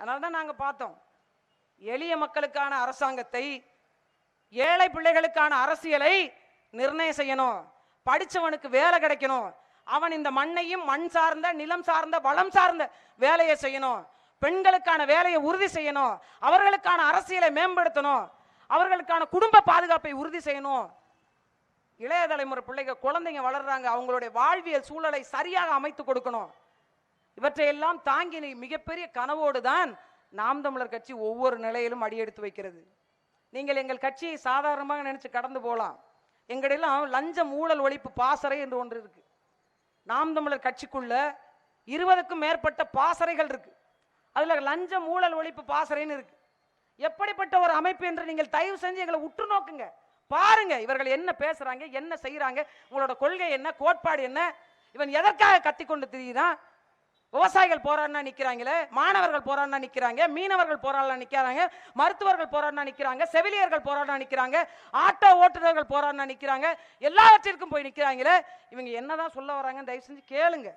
அதனால தான் நாங்கள் பார்த்தோம். எளிய மக்களுக்கான அரசாங்கத்தை ஏழை பிள்ளைகளுக்கான அரசியலை நிர்ணயம் செய்யணும். படித்தவனுக்கு வேலை கிடைக்கணும். அவன் இந்த மண்ணையும் மண் சார்ந்த நிலம் சார்ந்த வளம் சார்ந்த வேலையை செய்யணும். பெண்களுக்கான வேலையை உறுதி செய்யணும். அவர்களுக்கான அரசியலை மேம்படுத்தணும். அவர்களுக்கான குடும்ப பாதுகாப்பை உறுதி செய்யணும். இளைய தலைமுறை பிள்ளைங்க குழந்தைங்க வளர்றாங்க. அவங்களுடைய வாழ்வியல் சூழலை சரியாக அமைத்து கொடுக்கணும். இவற்றையெல்லாம் தாங்கி மிகப்பெரிய கனவோடு தான் நாம் தமிழர் கட்சி ஒவ்வொரு நிலையிலும் அடியெடுத்து வைக்கிறது. நீங்கள் எங்கள் கட்சியை சாதாரணமாக நினைச்சு கடந்து போகலாம். எங்களிடம் லஞ்சம் ஊழல் ஒழிப்பு பாசறை என்று ஒன்று இருக்கு. நாம் தமிழர் கட்சிக்குள்ள இருபதுக்கும் மேற்பட்ட பாசறைகள் இருக்கு. அதில் லஞ்சம் ஊழல் ஒழிப்பு பாசறைன்னு இருக்கு. எப்படிப்பட்ட ஒரு அமைப்பு என்று நீங்கள் தயவு செஞ்சு எங்களை உற்று நோக்குங்க. பாருங்க இவர்கள் என்ன பேசுறாங்க என்ன செய்யறாங்க உங்களோட கொள்கை என்ன கோட்பாடு என்ன இவன் எதற்காக கத்திக்கொண்டு திரியுறான்? விவசாயிகள் போராடினா நிற்கிறாங்களே மாணவர்கள் போராடினா நிற்கிறாங்க மீனவர்கள் போராடினா நிற்கிறாங்க மருத்துவர்கள் போராடினா நிற்கிறாங்க செவிலியர்கள் போராடினா நிற்கிறாங்க ஆட்டோ ஓட்டுநர்கள் போராடினா நிற்கிறாங்க எல்லாவற்றிற்கும் போய் நிற்கிறாங்களே இவங்க என்னதான் சொல்ல வராங்கன்னு தயவு செஞ்சு கேளுங்க.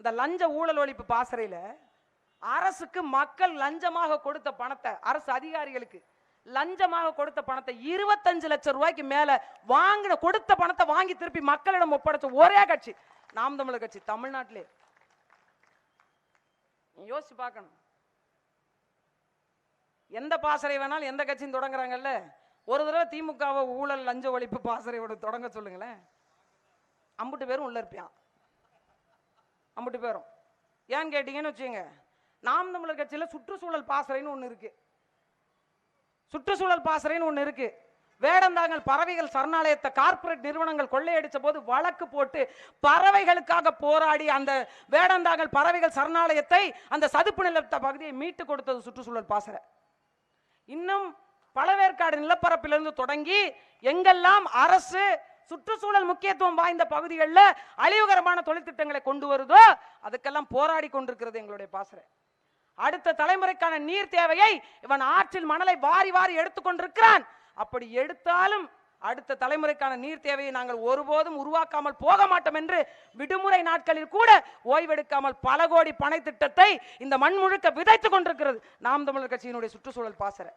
இந்த லஞ்ச ஊழல் ஒழிப்பு பாசறையில் அரசுக்கு மக்கள் லஞ்சமாக கொடுத்த பணத்தை அரசு அதிகாரிகளுக்கு லஞ்சமாக கொடுத்த பணத்தை இருபத்தஞ்சு லட்சம் ரூபாய்க்கு மேல வாங்கின கொடுத்த பணத்தை வாங்கி திருப்பி மக்களிடம் ஒப்படைச்ச ஒரே கட்சி நாம் தமிழர் கட்சி தமிழ்நாட்டிலே. யோசிச்சு பார்க்கணும். எந்த பாசறை வேணாலும் எந்த கட்சியும் தொடங்குறாங்கல்ல? ஒரு தடவை திமுகவை ஊழல் லஞ்ச ஒழிப்பு பாசறையோட தொடங்க சொல்லுங்களேன். அம்புட்டு பேரும் உள்ள இருப்பியான் அம்புட்டு பேரும். ஏன்னு கேட்டீங்கன்னு வச்சுங்க நாம் தமிழர் கட்சியில் சுற்றுச்சூழல் பாசறைன்னு ஒன்று இருக்கு. சுற்றுச்சூழல் பாசறைன்னு ஒன்று இருக்குது வேடந்தாங்கல் பறவைகள் சரணாலயத்தை கார்ப்பரேட் நிறுவனங்கள் கொள்ளையடிச்ச போது வழக்கு போட்டு பறவைகளுக்காக போராடி அந்த வேடந்தாங்கல் பறவைகள் சரணாலயத்தை அந்த சதுப்பு நிலத்த பகுதியை மீட்டு கொடுத்தது சுற்றுச்சூழல் பாசறை. இன்னும் பழவேற்காடு நிலப்பரப்பிலிருந்து தொடங்கி எங்கெல்லாம் அரசு சுற்றுச்சூழல் முக்கியத்துவம் வாய்ந்த பகுதிகளில் அழிவுகரமான தொழிற்திட்டங்களை கொண்டு வருதோ அதுக்கெல்லாம் போராடி கொண்டிருக்கிறது எங்களுடைய பாசறை. அடுத்த தலைமுறைக்கான நீர் தேவையை இவன் ஆற்றில் மணலை வாரி வாரி எடுத்துக்கொண்டிருக்கிறான் அப்படி எடுத்தாலும் அடுத்த தலைமுறைக்கான நீர் தேவையை நாங்கள் ஒருபோதும் உருவாக்காமல் போக மாட்டோம் என்று விடுமுறை நாட்களில் கூட ஓய்வெடுக்காமல் பல கோடி பணை திட்டத்தை இந்த மண் முழுக்க விதைத்துக் கொண்டிருக்கிறது. நாம் தமிழர் கட்சியினுடைய சுற்றுச்சூழல் பாசறை.